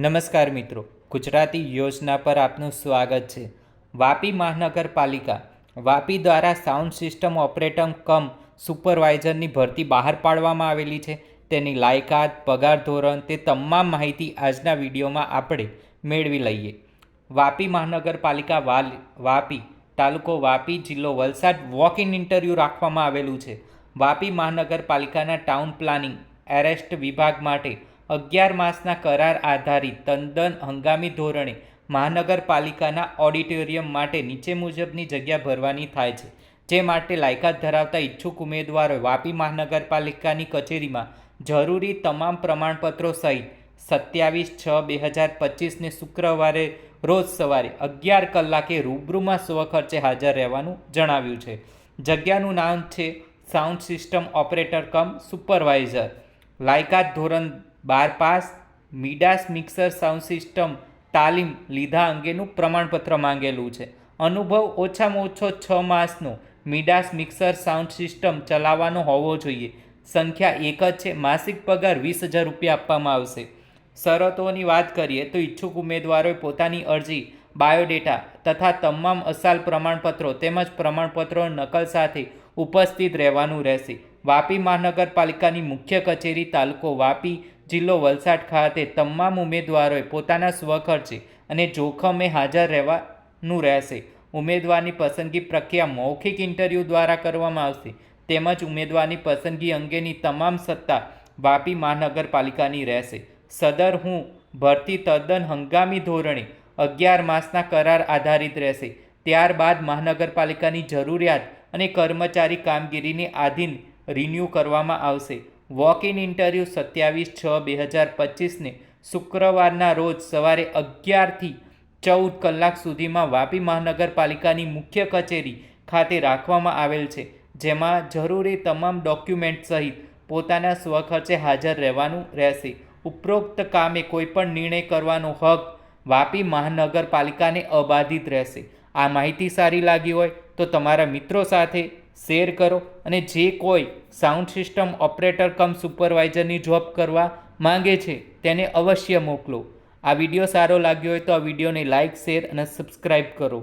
નમસ્કાર મિત્રો, ગુજરાતી યોજના પર આપનું સ્વાગત છે. વાપી મહાનગરપાલિકા, વાપી દ્વારા સાઉન્ડ સિસ્ટમ ઓપરેટર કમ સુપરવાઇઝરની ભરતી બહાર પાડવામાં આવેલી છે. તેની લાયકાત, પગાર ધોરણ તે તમામ માહિતી આજના વિડીયોમાં આપણે મેળવી લઈએ. વાપી મહાનગરપાલિકા વાલ, વાપી તાલુકો વાપી જિલ્લો વલસાડ વોક ઇન ઇન્ટરવ્યૂ રાખવામાં આવેલું છે. વાપી મહાનગરપાલિકાના ટાઉન પ્લાનિંગ, એરેસ્ટ વિભાગ માટે અગિયાર માસના કરાર આધારિત તદ્દન હંગામી ધોરણે મહાનગરપાલિકાના ઓડિટોરિયમ માટે નીચે મુજબની જગ્યા ભરવાની થાય છે, જે માટે લાયકાત ધરાવતા ઈચ્છુક ઉમેદવારોએ વાપી મહાનગરપાલિકાની કચેરીમાં જરૂરી તમામ પ્રમાણપત્રો સહિત સત્યાવીસ છ બે હજાર પચીસને શુક્રવારે રોજ સવારે અગિયાર કલાકે રૂબરૂમાં સ્વખર્ચે હાજર રહેવાનું જણાવ્યું છે. જગ્યાનું નામ છે sound system operator cum supervisor. લાયકાત ધોરણ બાર pass Midas mixer sound system તાલીમ લીધા અંગેનું પ્રમાણપત્ર માંગેલું છે. અનુભવ ઓછામાં ઓછો છ માસનો મિડાસ મિક્સર સાઉન્ડ સિસ્ટમ ચલાવવાનો હોવો જોઈએ. સંખ્યા એક જ છે. માસિક પગાર વીસ હજાર રૂપિયા આપવામાં આવશે. શરતોની વાત કરીએ તો ઈચ્છુક ઉમેદવારોએ પોતાની અરજી, બાયોડેટા તથા તમામ અસાલ પ્રમાણપત્રો તેમજ પ્રમાણપત્રો નકલ સાથે ઉપસ્થિત રહેવાનું રહેશે. વાપી મહાનગરપાલિકાની મુખ્ય કચેરી તાલુકો વાપી જિલ્લો વલસાડ ખાતે તમામ ઉમેદવારોએ પોતાના સ્વખર્ચે અને જોખમે હાજર રહેવાનું રહેશે. ઉમેદવારની પસંદગી પ્રક્રિયા મૌખિક ઇન્ટરવ્યૂ દ્વારા કરવામાં આવશે. તેમજ ઉમેદવારની પસંદગી અંગેની તમામ સત્તા વાપી મહાનગરપાલિકાની રહેશે. સદર હું ભરતી તદ્દન હંગામી ધોરણે અગિયાર માસના કરાર આધારિત રહેશે. ત્યારબાદ મહાનગરપાલિકાની જરૂરિયાત અને કર્મચારી કામગીરીને આધીન રિન્યૂ કરવામાં આવશે. વોક ઇન ઇન્ટરવ્યૂ સત્યાવીસ છ બે હજાર પચીસને શુક્રવારના રોજ સવારે અગિયારથી ચૌદ કલાક સુધીમાં વાપી મહાનગરપાલિકાની મુખ્ય કચેરી ખાતે રાખવામાં આવેલ છે, જેમાં જરૂરી તમામ ડોક્યુમેન્ટ સહિત પોતાના સ્વખર્ચે હાજર રહેવાનું રહેશે. ઉપરોક્ત કામે કોઈપણ નિર્ણય કરવાનો હક વાપી મહાનગરપાલિકાને અબાધિત રહેશે. આ માહિતી સારી લાગી હોય તો તમારા મિત્રો સાથે શેર કરો અને જે કોઈ સાઉન્ડ સિસ્ટમ ઓપરેટર કમ સુપરવાઇઝરની જોબ કરવા માંગે છે તેને અવશ્ય મોકલો. આ વીડિયો સારો લાગ્યો હોય તો આ વિડીયોને લાઇક, શેર અને સબસ્ક્રાઈબ કરો.